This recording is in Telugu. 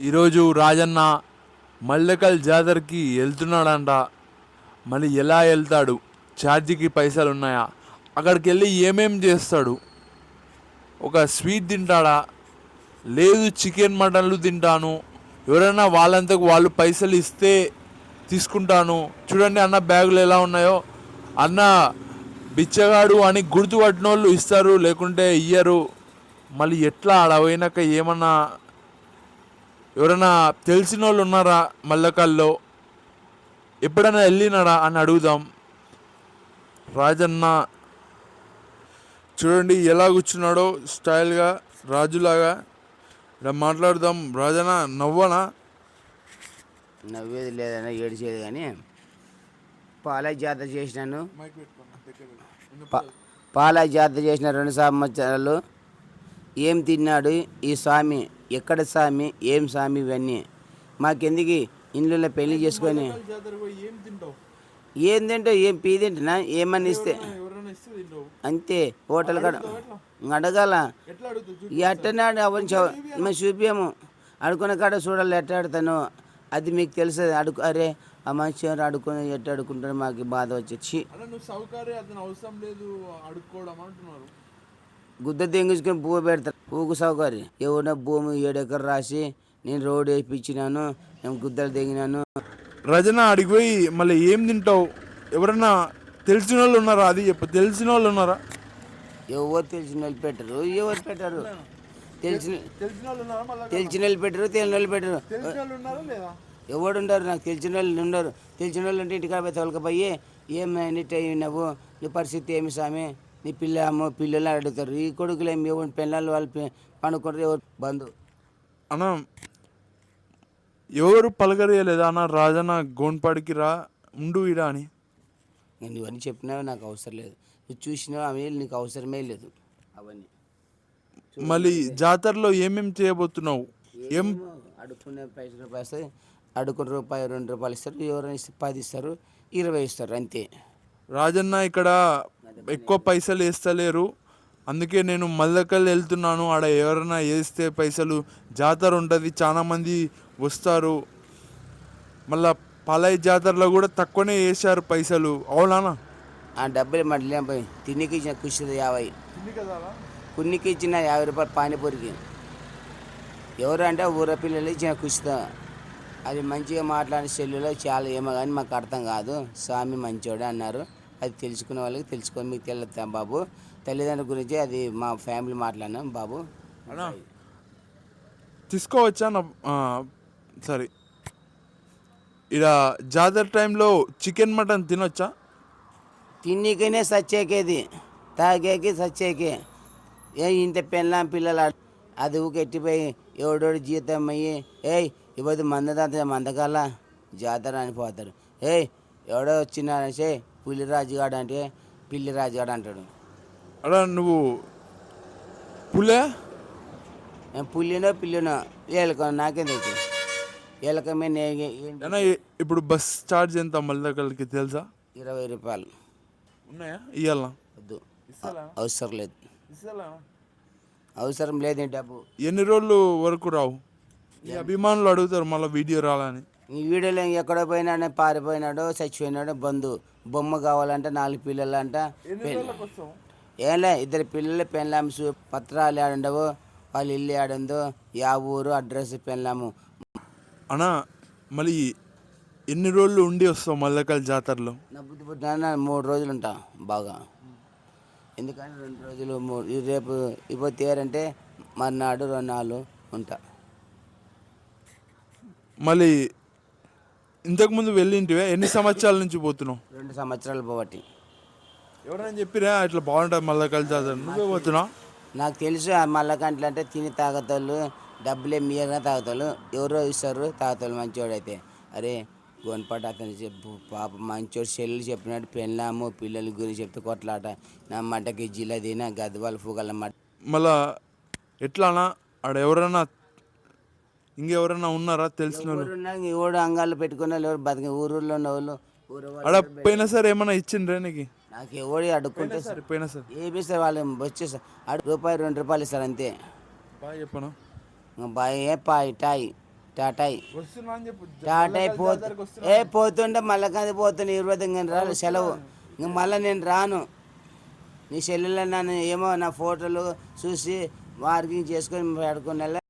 ఈరోజు రాజన్న మల్లెకల్ జాతరకి వెళ్తున్నాడంట. మళ్ళీ ఎలా వెళ్తాడు? ఛార్జీకి పైసలు ఉన్నాయా అక్కడికి వెళ్ళి ఏమేం చేస్తాడు? ఒక స్వీట్ తింటాడా? లేదు చికెన్ మటన్లు తింటాను. ఎవరైనా వాళ్ళంతకు వాళ్ళు పైసలు ఇస్తే తీసుకుంటాను. చూడండి అన్న బ్యాగులు ఎలా ఉన్నాయో. అన్న బిచ్చగాడు అని గుర్తుపట్టిన వాళ్ళు ఇస్తారు లేకుంటే ఇయ్యరు. మళ్ళీ ఎట్లా ఆడ పోయినాక ఏమన్నా ఎవరైనా తెలిసిన వాళ్ళు ఉన్నారా మల్లకల్లో? ఎప్పుడైనా వెళ్ళినాడా అని అడుగుదాం. రాజన్న చూడండి ఎలా కూర్చున్నాడో స్టైల్గా రాజులాగా. ఇలా మాట్లాడదాం. రాజన్న నవ్వనా? నవ్వేది లేదన్నా ఏడిచేది కానీ. పాల జాతర చేసినాను. పాల జాతర చేసిన రెండు సంవత్సరాలు ఏం తిన్నాడు? ఈ స్వామి ఎక్కడ స్వామి ఏం స్వామి ఇవన్నీ? మాకెందుకు ఇంట్లో పెళ్ళి చేసుకొని? ఏం తింటావు? ఏం పీదింటున్నా ఏమని ఇస్తే. అంతే హోటల్ కాడ. అడగాల. ఎట్టనాడు అవన్నీ చూ- మేము చూపాము అడుకునే కాడ చూడాలి ఎట్ట ఆడతాను. అది మీకు తెలుసు అడుగు అరే ఆ మనిషి ఎవరు అడుకొని ఎట్ట అడుకుంటాడు మాకు బాధ వచ్చి గుద్ద తెంగించుకొని పువ్వు పెడతారు పువ్వుకు సౌకర్యం. ఎవరినో భూమి ఏడెకర్ రాసి నేను రోడ్ వేయించినాను నేను గుద్దలు తెగినాను. రజన అడిగి పోయి మళ్ళీ ఏం తింటావు? ఎవరన్నా తెలిసిన వాళ్ళు ఉన్నారా? అది చెప్పు. తెలిసిన వాళ్ళు ఉన్నారా? ఎవరు తెలిసిన వాళ్ళు పెట్టరు. ఎవరు పెట్టరు? తెలిసిన తెలిసిన వాళ్ళు పెట్టరు తెలియని వాళ్ళు పెట్టరు ఎవడు ఉండరు నాకు? తెలిసిన వాళ్ళు ఉండరు. తెలిసిన వాళ్ళు ఉంటే ఇంటికాడ పోయి తొలకపోయి ఏమైనా నువ్వు నీ పరిస్థితి ఏమి స్వామి? నీ పిల్ల పిల్లలు అడుగుతారు. ఈ కొడుకులు ఏమి ఎవరి పిల్లలు వాళ్ళు పి- పండుకుంటారు ఎవరు బంధు అన్న ఎవరు పలకరియలేదా అన్న? రాజన్న గోన్పాడికి రా ఉండు ఇడా అని. నేను ఇవన్నీ చెప్పినావు నాకు అవసరం లేదు. నువ్వు చూసినావు? అవి నీకు అవసరమే లేదు. అవన్నీ. మళ్ళీ జాతరలో ఏమేం చేయబోతున్నావు? ఏం అడుక్కునే పైసలు పైసలు అడుక్కున్న రూపాయి రెండు రూపాయలు ఇస్తారు. ఎవరైనా ఇస్తే పది ఇస్తారు ఇరవై ఇస్తారు అంతే. రాజన్న ఇక్కడ ఎక్కువ పైసలు వేస్తలేరు. అందుకే నేను మల్లకల్ వెళ్తున్నాను. ఆడ ఎవరైనా వేస్తే పైసలు జాతర ఉంటుంది. చాలా మంది వస్తారు. మళ్ళా పాలయ్య జాతరలో కూడా తక్కువనే వేశారు పైసలు. అవునా ఆ డబ్బులు మళ్ళీ పోయి తిన్నికి ఇచ్చిన కుషి యాభై. కున్నికి ఇచ్చిన యాభై రూపాయలు పానీపూరికి. ఎవరు అంటే ఊర పిల్లలు ఇచ్చిన కుషితో. అది మంచిగా మాట్లాడే సెల్లులో చాలా ఏమో కానీ మాకు అర్థం కాదు. స్వామి మంచోడే అన్నారు. అది తెలుసుకునే వాళ్ళకి తెలుసుకొని మీకు తెల్లతా బాబు. తల్లిదండ్రుల గురించి అది మా ఫ్యామిలీ మాట్లాడినాం బాబు. అన్నా. తీసుకోవచ్చా నా సరే. ఇక్కడ జాతర టైంలో చికెన్ మటన్ తినొచ్చా? తిన్నికనే సచ్చేకేది తాగేకి సచ్చేకే. ఏ ఇంత పెళ్ళాం పిల్లలు అది ఊకెట్టిపోయి ఎవడోడు జీతం అయ్యి ఏయ్ ఇవ్వదు మందదంత మందకాల జాతర అనిపోతారు ఏయ్ ఎవడో వచ్చినారని పులి రాజుగాడు అంటే పిల్లి రాజుగాడు అంటాడు అలా నువ్వు పులే నేను పుల్లినో పిల్లినో ఏలక నాకేం తెలుసు ఏలక మీద నే- ఏంటి? అన్నా ఇప్పుడు బస్ ఛార్జ్ ఎంత మల్లకల్కి తెలుసా? ఇరవై రూపాయలు. ఉన్నాయా? ఇవ్వాలా వద్దు. అవసరం లేదు. అవసరం లేదు డబ్బు. ఎన్ని రోజులు వరకు రావు? అభిమానులు అడుగుతారు మళ్ళీ వీడియో రాలని వీడియోలో ఎక్కడ పోయినాడో పారిపోయినాడో చచ్చిపోయినాడో బంధు. బొమ్మ కావాలంట నాలుగు పిల్లలు అంట ఏంలే ఇద్దరు పిల్లలు పెళ్ళాము పత్రాలు ఆడండవు వాళ్ళ ఇల్లు ఆడందో యా ఊరు అడ్రస్ పెళ్ళాము. అన్నా మళ్ళీ ఎన్ని రోజులు ఉండి వస్తావు మల్లకల్ జాతరలో? నా బుద్ధి పుట్టిన మూడు రోజులు ఉంటా బాగా. ఎందుకంటే రెండు రోజులు మూడు రేపు ఇప్పుడు తేరంటే మర్నాడు రెండు నాలుగు ఉంటా. మళ్ళీ ఇంతకుముందు వెళ్ళింటివే? ఎన్ని సంవత్సరాల నుంచి పోతున్నావు? రెండు సంవత్సరాలు పోవట్టి ఎవరైనా చెప్పిరా? ఇట్లా బాగుంటుంది మల్లకల్ జాతర. నువ్వే పోతున్నావు? నాకు తెలుసు మల్లకంట్లు అంటే తిని తాగతాళ్ళు డబ్బులే మీయగా తాగుతాళ్ళు ఎవరో ఇస్తారు తాగుతాళ్ళు మంచివాడైతే అరే గొనపాట అతను చెప్పు పాప మంచోడు చెల్లెలు చెప్పినట్టు పెళ్ళాము పిల్లల గురించి చెప్తే కొట్లాట. నా మటకి జిల్లా తిన గద్వాల ఫుగల మట. మళ్ళా ఎట్లానా? ఆడ ఎవరైనా ఇంకెవరైనా ఉన్నారా తెలిసిన వాళ్ళు? ఎవడు అంగాలు పెట్టుకున్న వాళ్ళు ఎవరు బతికి ఊరులో ఉన్న వాళ్ళు ఆడ పోయినా సరే ఏమైనా ఇచ్చిండ్రే నీకు? నాకు ఎవడు అడుక్కుంటే సరే పోయినా సరే. ఏమి ఇస్తారు వాళ్ళు? వచ్చేస్తారు అడు రూపాయి రెండు రూపాయలు ఇస్తారు అంతే. బాగా చెప్పను? బాయ్ ఏ పాయ్ టాయ్ టాటాయి. టాటాయి పోతు. ఏ పోతుంటే మళ్ళీ కానీ పోతాను ఇరవై ఇంక రాను సెలవు. ఇంక మళ్ళీ నేను రాను. నీ సెల్లులో నన్ను ఏమో నా ఫోటోలు చూసి మార్కింగ్ చేసుకొని పెట్టుకుని